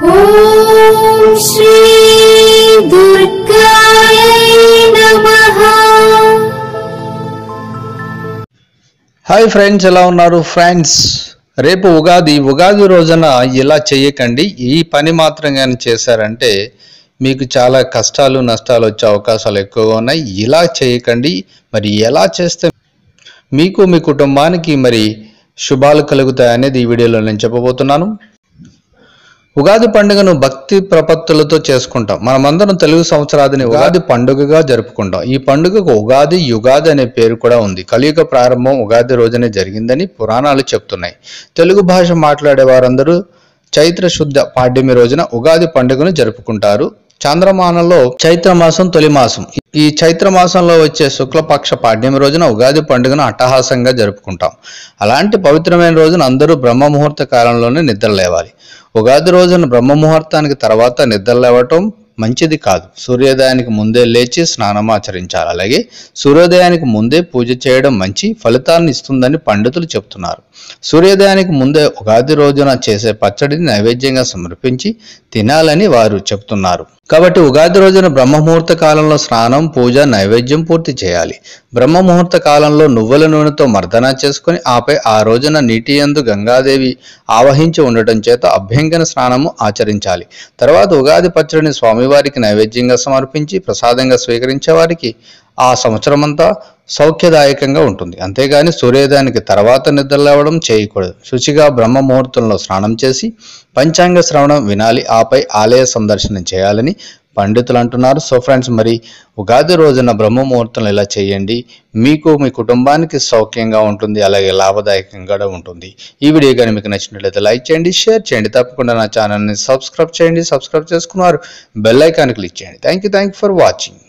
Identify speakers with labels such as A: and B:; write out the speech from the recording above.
A: ॐ श्री दुर्गायै नमः
B: hi friends ఎలా ఉన్నారు ఫ్రెండ్స్ రేపు ఉగాది ఉగాది రోజున ఇలా చేయకండి ఈ పని మాత్రం కానీ చేశారంటే మీకు చాలా కష్టాలు నష్టాలు వచ్చే అవకాశాలు ఎక్కువగా ఉన్నాయి ఇలా చేయకండి మరి ఎలా చేస్తే మీకు మీ కుటుంబానికి మరి శుభాలు కలుగుతాయి అనేది ఈ వీడియోలో నేను చెప్పబోతున్నాను ఉగాది పండుగను భక్తి ప్రపత్తులతో చేసుకుంటాం. మనమందరం తెలుగు సంవత్సరాదిని ఉగాది పండుగగా జరుపుకుంటాం. ఈ పండుగకు ఉగాది యుగాది అనే పేరు కూడా ఉంది. కలియుగ ప్రారంభం ఉగాది రోజునే జరిగిందని పురాణాలు చెప్తున్నాయి. తెలుగు భాష మాట్లాడే వారందరూ చైత్ర శుద్ధ పాడ్యమి రోజున ఉగాది పండుగను జరుపుకుంటారు. చంద్రమానంలో చైత్రమాసం తొలిమాసం. తొలి మాసం ఈ చైత్రమాసంలో వచ్చే శుక్లపక్ష పాడ్యమి రోజున ఉగాది పండుగను అట్టహాసంగా జరుపుకుంటాం. అలాంటి పవిత్రమైన రోజున అందరూ బ్రహ్మ ముహూర్త కాలంలోనే నిద్ర లేవాలి. ఉగాది రోజున బ్రహ్మ ముహూర్తానికి తర్వాత నిద్ర లేవటం మంచిది కాదు. సూర్యోదయానికి ముందే లేచి స్నానం ఆచరించాలి. అలాగే సూర్యోదయానికి ముందే పూజ చేయడం మంచి ఫలితాలను ఇస్తుందని పండితులు చెప్తున్నారు. సూర్యోదయానికి ముందే ఉగాది రోజున చేసే పచ్చడిని నైవేద్యంగా సమర్పించి తినాలని వారు చెప్తున్నారు. కాబట్టి ఉగాది రోజున బ్రహ్మ ముహూర్త కాలంలో స్నానం పూజ నైవేద్యం పూర్తి చేయాలి. బ్రహ్మ ముహూర్త కాలంలో నువ్వుల నూనెతో మర్దన చేసుకుని ఆపై ఆ రోజున నీటి యందు గంగాదేవి ఆవహించి ఉండటం చేత అభ్యంగన స్నానము ఆచరించాలి. తర్వాత ఉగాది పచ్చడిని స్వామివారికి నైవేద్యంగా సమర్పించి ప్రసాదంగా స్వీకరించే వారికి ఆ సంవత్సరమంతా సౌఖ్యదాయకంగా ఉంటుంది. అంతేగాని సూర్యోదయానికి తర్వాత నిద్రలేవడం చేయకూడదు. శుచిగా బ్రహ్మ ముహూర్తంలో స్నానం చేసి పంచాంగ శ్రవణం వినాలి. ఆపై ఆలయ సందర్శనం చేయాలని పండితులు అంటున్నారు. సో ఫ్రెండ్స్ మరి ఉగాది రోజున బ్రహ్మ ముహూర్తంలో ఇలా చేయండి. మీకు మీ కుటుంబానికి సౌఖ్యంగా ఉంటుంది. అలాగే లాభదాయకంగా ఉంటుంది. ఈ వీడియో కానీ మీకు నచ్చినట్లయితే లైక్ చేయండి షేర్ చేయండి. తప్పకుండా నా ఛానల్ని సబ్స్క్రైబ్ చేయండి. సబ్స్క్రైబ్ చేసుకున్నారు బెల్ ఐకాన్ క్లిక్ చేయండి. Thank you thank you for watching.